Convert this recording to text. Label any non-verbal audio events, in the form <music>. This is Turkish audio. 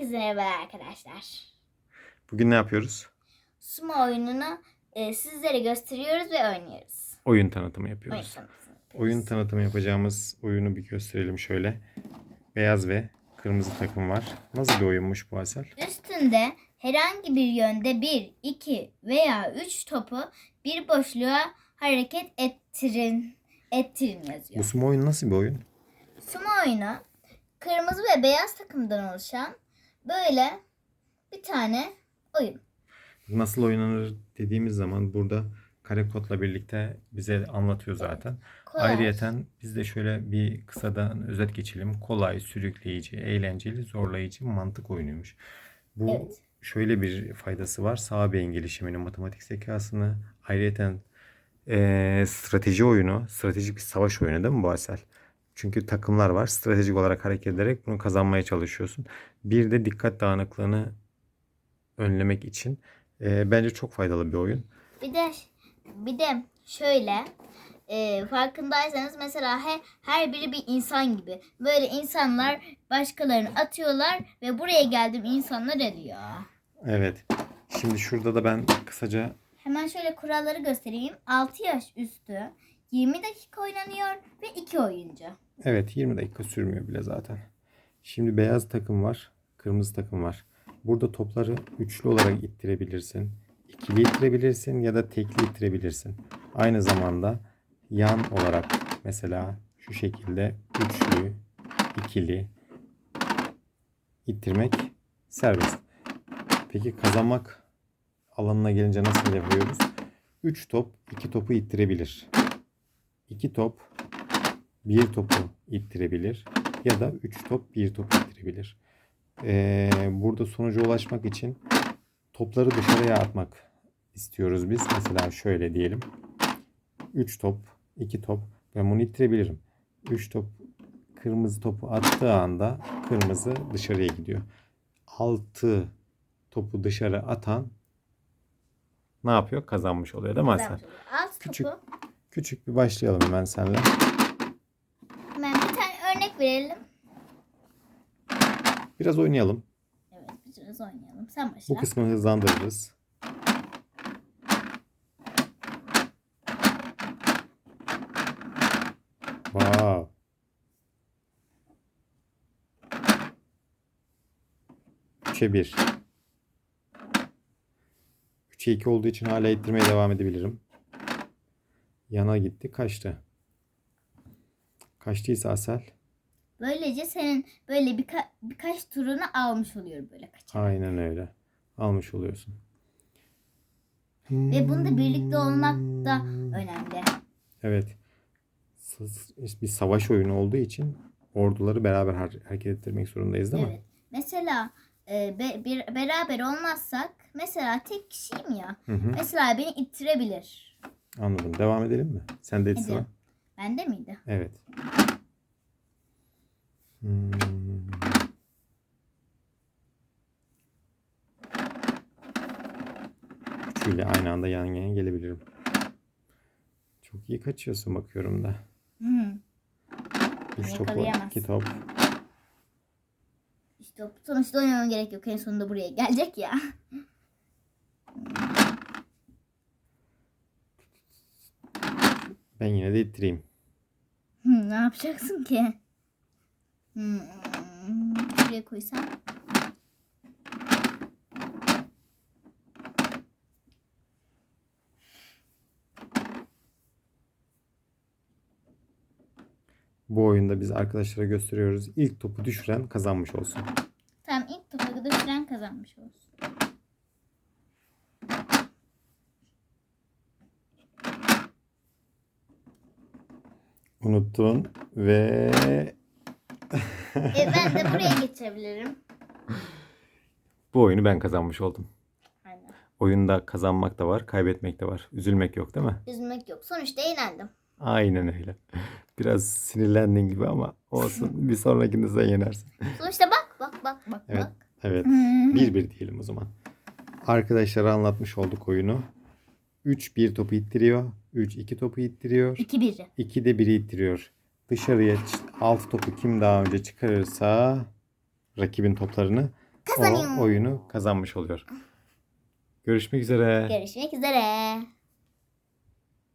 Herkese merhaba arkadaşlar. Bugün ne yapıyoruz? Sumo oyununu e, sizlere gösteriyoruz ve oynuyoruz. Oyun tanıtımı Oyun yapıyoruz. tanıtımı. Oyun tanıtımı yapacağımız oyunu bir gösterelim şöyle. Beyaz ve kırmızı takım var. Nasıl bir oyunmuş bu Asel? Üstünde herhangi bir yönde 1, 2 veya 3 topu bir boşluğa hareket ettirin, ettirin Bu yazıyor. sumo oyunu nasıl bir oyun? Sumo oyunu kırmızı ve beyaz takımdan oluşan böyle bir tane oyun. Nasıl oynanır dediğimiz zaman burada kare kodla birlikte bize anlatıyor zaten. Kolay. Ayrıyeten biz de şöyle bir kısadan özet geçelim. Kolay, sürükleyici, eğlenceli, zorlayıcı mantık oyunuymuş. Bu Evet. şöyle bir faydası var. Sağ beyin gelişimini, matematik zekasını, ayrıyeten eee, strateji oyunu, stratejik bir savaş oyunu değil mi bu Asel? Çünkü takımlar var. Stratejik olarak hareket ederek bunu kazanmaya çalışıyorsun. Bir de dikkat dağınıklığını önlemek için eee, bence çok faydalı bir oyun. Bir de bir de şöyle e, farkındaysanız mesela he, her biri bir insan gibi. Böyle insanlar başkalarını atıyorlar ve buraya geldim insanlar ölüyor. Evet. Şimdi şurada da ben kısaca Hemen şöyle kuralları göstereyim. 6 yaş üstü 20 dakika oynanıyor ve 2 oyuncu. Evet 20 dakika sürmüyor bile zaten. Şimdi beyaz takım var. Kırmızı takım var. Burada topları üçlü olarak ittirebilirsin. ikili ittirebilirsin ya da tekli ittirebilirsin. Aynı zamanda yan olarak mesela şu şekilde üçlü, ikili ittirmek serbest. Peki kazanmak alanına gelince nasıl yapıyoruz? 3 top 2 topu ittirebilir. 2 top bir topu ittirebilir ya da 3 top bir topu ittirebilir. Ee, burada sonuca ulaşmak için topları dışarıya atmak istiyoruz biz. Mesela şöyle diyelim. 3 top, 2 top ben bunu ittirebilirim. 3 top kırmızı topu attığı anda kırmızı dışarıya gidiyor. 6 topu dışarı atan ne yapıyor? Kazanmış oluyor değil mi? Alt Küçük. topu. Küçük bir başlayalım hemen seninle. Hemen bir tane örnek verelim. Biraz oynayalım. Evet biraz oynayalım. Sen başla. Bu kısmı hızlandırırız. Wow. Üçe bir. Üçe iki olduğu için hala ittirmeye devam edebilirim. Yana gitti. Kaçtı. Kaçtıysa Asel. Böylece senin böyle birka- birkaç turunu almış oluyor böyle kaçarak. Aynen öyle. Almış oluyorsun. Ve bunda birlikte olmak da önemli. Evet. Bir savaş oyunu olduğu için orduları beraber har- hareket ettirmek zorundayız değil mi? Evet. Mesela e, be- bir beraber olmazsak mesela tek kişiyim ya. Hı hı. Mesela beni ittirebilir. Anladım. Devam edelim mi? Sen de sıra. Bende miydi? Evet. Hmm. Üçüyle aynı anda yan yana gelebilirim. Çok iyi kaçıyorsun bakıyorum da. Hı. Üç topu, iki top. İşte sonuçta oynamam gerek yok. En sonunda buraya gelecek ya. Ben yine de ittireyim. Hı, ne yapacaksın ki? Hı, Şuraya koysam. Bu oyunda biz arkadaşlara gösteriyoruz. İlk topu düşüren kazanmış olsun. Tamam ilk topa düşüren kazanmış olsun. Unuttun ve <laughs> E, ben de buraya geçebilirim. bu oyunu ben kazanmış oldum. Aynen. Oyunda kazanmak da var, kaybetmek de var. Üzülmek yok değil mi? Üzülmek yok. Sonuçta eğlendim. Aynen öyle. Biraz sinirlendin gibi ama olsun. <laughs> Bir sonrakinde sen yenersin. Sonuçta bak bak bak bak Evet. bak. Evet. Hı. Bir bir diyelim o zaman. Arkadaşlara anlatmış olduk oyunu. 3 bir topu ittiriyor. 3 2 topu ittiriyor. İki biri. 2 de biri ittiriyor. Dışarıya 6 topu kim daha önce çıkarırsa rakibin toplarını kazanıyor. oyunu kazanmış oluyor. Görüşmek üzere. Görüşmek üzere.